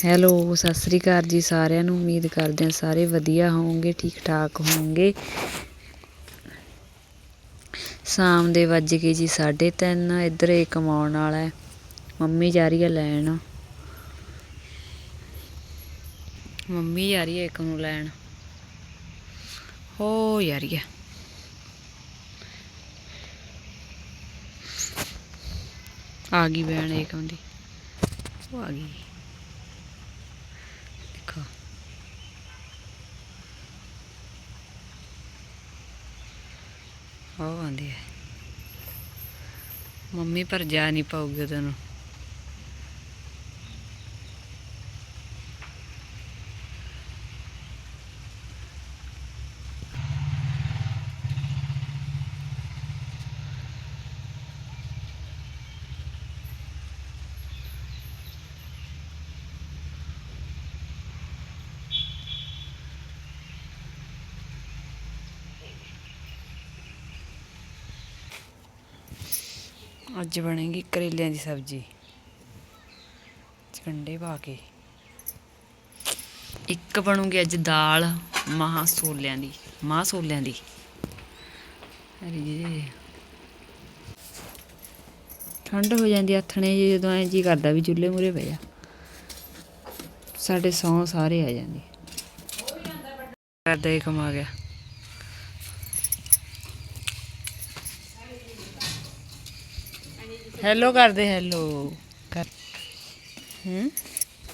Hello, Sat Sri ਅਕਾਲ ਜੀ ਸਾਰਿਆਂ ਨੂੰ। ਉਮੀਦ ਕਰਦੇ ਹਾਂ ਸਾਰੇ ਵਧੀਆ ਹੋਵੋਗੇ ਠੀਕ ਠਾਕ ਹੋਵੋਗੇ। ਸ਼ਾਮ ਦੇ ਵੱਜ ਗਏ ਜੀ 3:30 ਇੱਧਰ ਇਹ ਕਮਾਉਣ ਵਾਲਾ ਹੈ। ਮੰਮੀ ਜਾ ਰਹੀ ਹੈ ਲੈਣ। ਮੰਮੀ ਜਾ ਰਹੀ ਹੈ ਇੱਕ ਨੂੰ ਲੈਣ। ਹੋ ਜਾ ਰਹੀ ਹੈ ਆ ਗਈ ਬੈਣ ਏਕਮ ਦੀ ਉਹ ਆ ਗਈ। ਦੇਖੋ ਉਹ ਆਂਦੀ ਹੈ ਮੰਮੀ ਪਰ ਜਾ ਨਹੀਂ ਪਾਉਗੀ ਤੈਨੂੰ ਅੱਜ ਬਣੇਗੀ ਕਰੇਲਿਆਂ ਦੀ ਸਬਜ਼ੀ। ਚੰਡੇ ਪਾ ਕੇ। ਇੱਕ ਬਣੂਗੀ ਅੱਜ ਦਾਲ ਮਾਹ ਛੋਲਿਆਂ ਦੀ ਮਾਹ ਛੋਲਿਆਂ ਦੀ। ਅਰੇ ਜੀ। ਠੰਡ ਹੋ ਜਾਂਦੀ ਆਥਣੇ ਜੀ ਜਦੋਂ ਐ ਜੀ ਕਰਦਾ ਵੀ ਚੁੱਲ੍ਹੇ ਮੂਰੇ ਬਹਿ ਜਾ। ਸਾਡੇ ਸੌ ਸਾਰੇ ਆ ਜਾਂਦੇ। ਕਰਦਾ ਹੀ ਕਮਾ ਗਿਆ। ਹੈਲੋ ਕਰਦੇ ਹੈਲੋ ਕਰ। ਹੂੰ?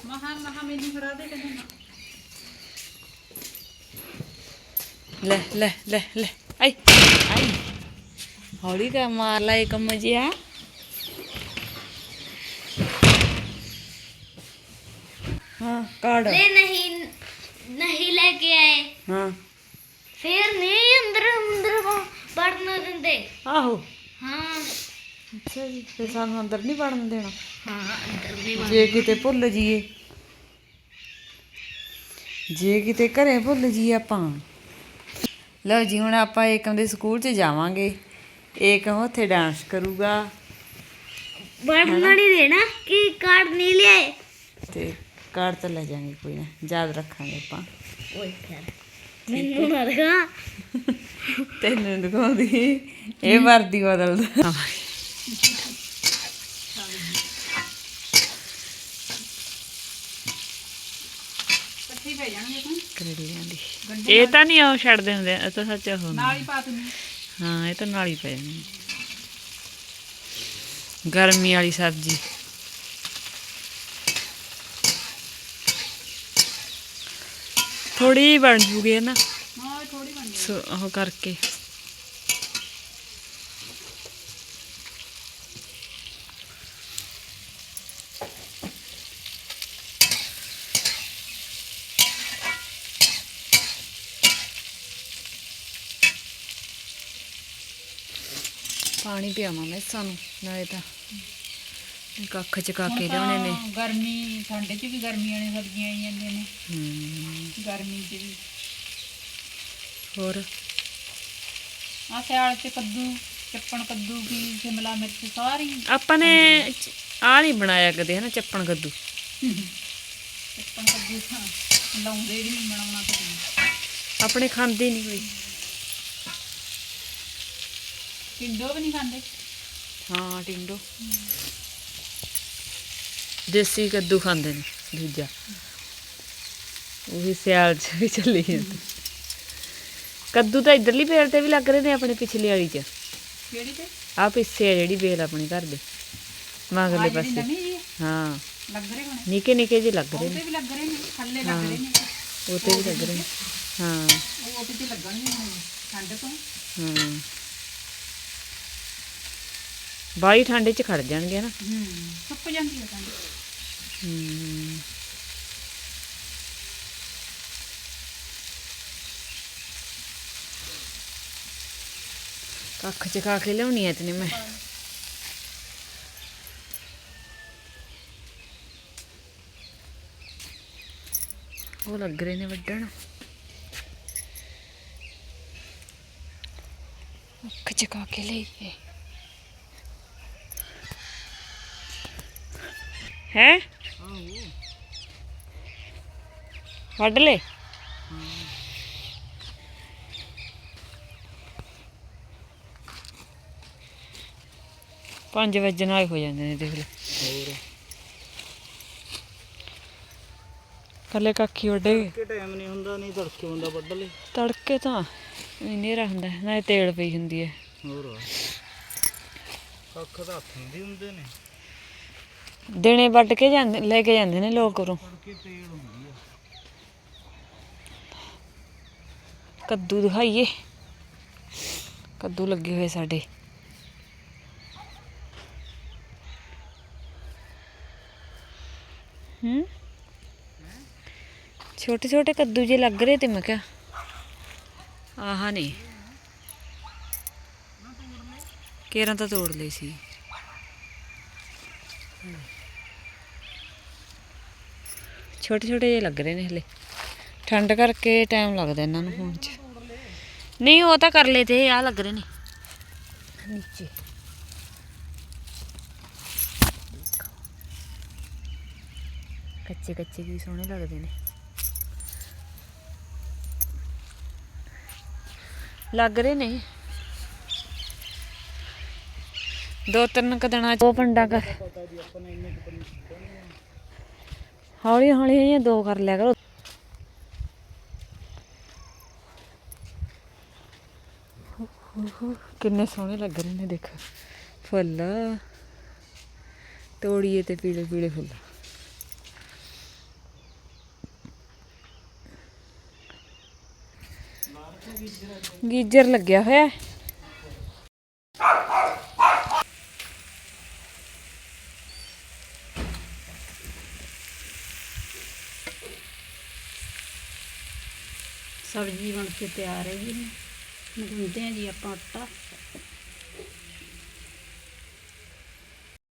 ਮਹਾ ਮਹਾ ਮੈਨੂੰ ਫਰਾ ਦੇ ਕਹਿੰਦੇ ਲੈ ਲੈ ਲੈ ਲੈ। ਆਈ ਆਈ। ਹੌਲੀ ਕਰ ਮਾਰ ਲੈ ਇੱਕ ਮਜਿਆ ਹਾਂ ਕਾੜ ਲੈ ਨਹੀਂ ਨਹੀਂ ਲੈ ਕੇ ਆਏ। ਹਾਂ। ਫੇਰ ਨਹੀਂ ਅੰਦਰ ਅੰਦਰ ਵੜਨ ਦਿੰਦੇ। ਆਹੋ। ਹਾਂ। ਅੱਛਾ ਜੀ ਤੇ ਸਾਨੂੰ ਅੰਦਰ ਨਹੀਂ ਵੜਨ ਦੇਣਾ? ਹਾਂ ਜੇ ਕਿਤੇ ਭੁੱਲ ਜੀਏ ਜੇ ਕਿਤੇ ਘਰੇ ਭੁੱਲ ਜੀਏ ਆਪਾਂ। ਲਓ ਜੀ ਹੁਣ ਆਪਾਂ ਏਕਮ ਦੇ ਸਕੂਲ 'ਚ ਜਾਵਾਂਗੇ। ਏਕਮ ਉੱਥੇ ਡਾਂਸ ਕਰੂਗਾ। ਵੜਨਾ ਨਹੀਂ ਦੇਣਾ ਕਿ ਕਾਰਡ ਨਹੀਂ ਲਿਆਏ? ਤੇ ਕਾਰਡ ਤਾਂ ਲੈ ਜਾਾਂਗੇ ਕੋਈ ਨਾ ਯਾਦ ਰੱਖਾਂਗੇ ਆਪਾਂ। ਓਏ ਖੈਰ ਮੈਨੂੰ ਨਾ ਰਗਾ ਤੈਨੂੰ ਦਿਖਾਉਂਦੀ ਇਹ ਵਰਦੀ ਬਦਲਦਾ। ਕਰੇਲਿਆਂ ਦੀ। ਇਹ ਤਾਂ ਨਹੀਂ ਉਹ ਛੱਡਦੇ ਹੁੰਦੇ ਇਹ ਤਾਂ ਸੱਚ ਉਹ ਨਾਲ ਹੀ ਪਾ ਤੂੰ ਹਾਂ ਇਹ ਤਾਂ ਨਾਲ ਹੀ ਪੈ ਜਾਣੀ ਗਰਮੀ ਵਾਲੀ ਸਬਜ਼ੀ। ਥੋੜੀ ਬਣ ਜੂਗੀ ਨਾ। ਹਾਂ ਥੋੜੀ ਬਣ ਸੋ ਉਹ ਕਰਕੇ। ਪਾਣੀ ਪਿਆਵਾਂ ਮੈਂ ਸਾਨੂੰ ਨਾਲੇ ਤਾਂ ਕੱਖ ਚਕਾ ਕੇ ਲਿਆਉਣੇ ਨੇ। ਹਾਂ, ਗਰਮੀ ਠੰਡ 'ਚ ਵੀ ਗਰਮੀਆਂ ਵਾਲੀਆਂ ਸਬਜ਼ੀਆਂ ਆਈ ਜਾਂਦੀਆਂ ਨੇ। ਹਮ, ਗਰਮੀ 'ਚ ਵੀ। ਹੋਰ? ਆ ਸਿਆਲ 'ਚ ਕੱਦੂ ਚੱਪਣ ਕੱਦੂ ਕੀ ਸ਼ਿਮਲਾ ਮਿਰਚ ਸਾਰੀ। ਆਪਾਂ ਨੇ ਆ ਨਹੀਂ ਬਣਾਇਆ ਕਦੇ ਹਨਾ ਚੱਪਣ ਕੱਦੂ? ਚੱਪਣ ਕੱਦੂ ਲਾਉਂਦੇ ਵੀ ਨਹੀਂ ਬਣਾਉਣਾ ਕਦੇ ਆਪਣੇ ਖਾਂਦੇ ਨਹੀਂ ਕੋਈ। ਟਿੰਡੋ ਵੀ ਨਹੀਂ ਖਾਂਦੇ? ਹਾਂ ਟਿੰਡੋ। ਦੇਸੀ ਕੱਦੂ ਖਾਂਦੇ ਨੇ ਦੂਜਾ ਉਹ ਵੀ ਸਿਆਲ ਚ ਵੀ ਚੱਲੀ ਜਾਂਦਾ। ਕੱਦੂ ਤਾਂ ਇਧਰਲੀ ਪੇੜ ਤੇ ਵੀ ਲੱਗ ਰਹੇ ਨੇ ਆਪਣੇ ਪਿਛਲੀ ਵਾਲੀ ਚ। ਕਿਹੜੀ ਤੇ? ਆ ਪਿੱਛੇ ਆ ਜਿਹੜੀ ਬੇਲ ਆਪਣੇ ਘਰ ਦੇ। ਜਿਹੜੀ ਪਾਸੇ। ਹਾਂ। ਲੱਗ ਰਹੇ ਹੋਣੇ? ਨਿੱਕੇ ਨਿੱਕੇ ਜਿਹੇ ਲੱਗ ਰਹੇ ਨੇ। ਵੀ ਲੱਗ ਰਹੇ ਨੇ ਥੱਲੇ ਲੱਗ ਰਹੇ ਨੇ। ਉਹ ਤੇ ਵੀ ਲੱਗ ਰਹੇ ਨੇ। ਹਾਂ। ਉਹ ਤੇ ਲੱਗਣਗੇ ਠੰਡ ਤੋਂ। ਹਾਂ। ਬਾਈ ਠੰਡੇ ਚ ਖੜ ਜਾਣਗੇ ਨਾ ਹੂੰ ਸੁੱਕ ਜਾਂਦੀ ਹੈ ਠੰਡ। ਹਮ। ਕੱਖ ਚਕਾ ਕੇ ਲਿਆਉਣੀ ਐ ਤਨੇ ਮੈਂ। ਉਹ ਲੱਗ ਰਹੇ ਨੇ ਵੱਢਣ। ਕੱਖ ਚਕਾ ਕੇ ਲਈਏ। ਹੈ? ਵੱਢ ਲੈ। ਪੰਜ ਵਜੇ ਨਾਲ ਹੋ ਜਾਂਦੇ ਨੇ ਦੇਖ ਲੈ। ਹੋਰ। ਕੱਲੇ ਕਾਖੀ ਵੱਡੇ ਕਿ ਟਾਈਮ ਨਹੀਂ ਹੁੰਦਾ ਨਹੀਂ ਤੜਕੇ ਹੁੰਦਾ ਵੱਢ ਲੈ। ਤੜਕੇ ਤਾਂ ਹਨੇਰਾ ਹੁੰਦਾ ਨਾਲੇ ਤੇਲ ਪਈ ਹੁੰਦੀ ਹੈ। ਹੋਰ। ਕੱਖ ਤਾਂ ਹੱਥ ਹੁੰਦੇ ਹੁੰਦੇ ਨੇ। ਦਿਨੇ ਵੱਢ ਕੇ ਜਾਂਦੇ, ਲੈ ਕੇ ਜਾਂਦੇ ਨੇ ਲੋਕ ਉਰੋਂ। ਤੜਕੇ ਤੇਲ ਹੁੰਦੀ ਆ ਕੱਦੂ ਦਿਖਾਈਏ। ਕੱਦੂ ਲੱਗੇ ਹੋਏ ਸਾਡੇ। ਹੂੰ? ਛੋਟੇ ਛੋਟੇ ਕੱਦੂ ਜੇ ਲੱਗ ਰਹੇ ਤੇ ਮੈਂ ਕਿਹਾ, ਆਹਾ ਨੇ। ਕੇਰਾਂ ਤਾਂ ਤੋੜ ਲਈ ਸੀ। ਛੋਟੇ ਛੋਟੇ ਜੇ ਲੱਗ ਰਹੇ ਨੇ ਹਲੇ। ਠੰਡ ਕਰਕੇ ਟਾਈਮ ਲੱਗਦਾ ਇਹਨਾਂ ਨੂੰ ਹੋਣ ਚ। ਨਹੀਂ ਉਹ ਤਾਂ ਕਰ ਲਏ ਤੇ ਆ ਲੱਗ ਰਹੇ ਨੇ। ਨੀਚੇ। ਕੱਚੇ ਕੱਚੇ ਵੀ ਸੋਹਣੇ ਲੱਗਦੇ ਨੇ। ਲੱਗ ਰਹੇ ਨੇ। ਦੋ ਤਿੰਨ ਕੁ ਦਿਨਾਂ ਚ ਉਹ ਪੰਡਾ ਕਰ ਹੌਲੀ ਹੌਲੀ ਇਹ ਦੋ ਕਰ ਲਿਆ ਕਰੋ। ਕਿੰਨੇ ਸੋਹਣੇ ਲੱਗ ਰਹੇ ਨੇ ਦੇਖ। ਫੁੱਲ। ਤੋੜੀਏ ਤੇ ਪੀਲੇ ਪੀਲੇ ਫੁੱਲ। ਗੀਜਰ ਲੱਗਿਆ ਹੋਇਆ। ਸਬਜ਼ੀ ਬਣ ਕੇ ਤਿਆਰ ਹੈ ਜੀ ਹੁਣ ਗੁੰਨਦੇ ਆ ਜੀ ਆਪਾਂ ਆਟਾ।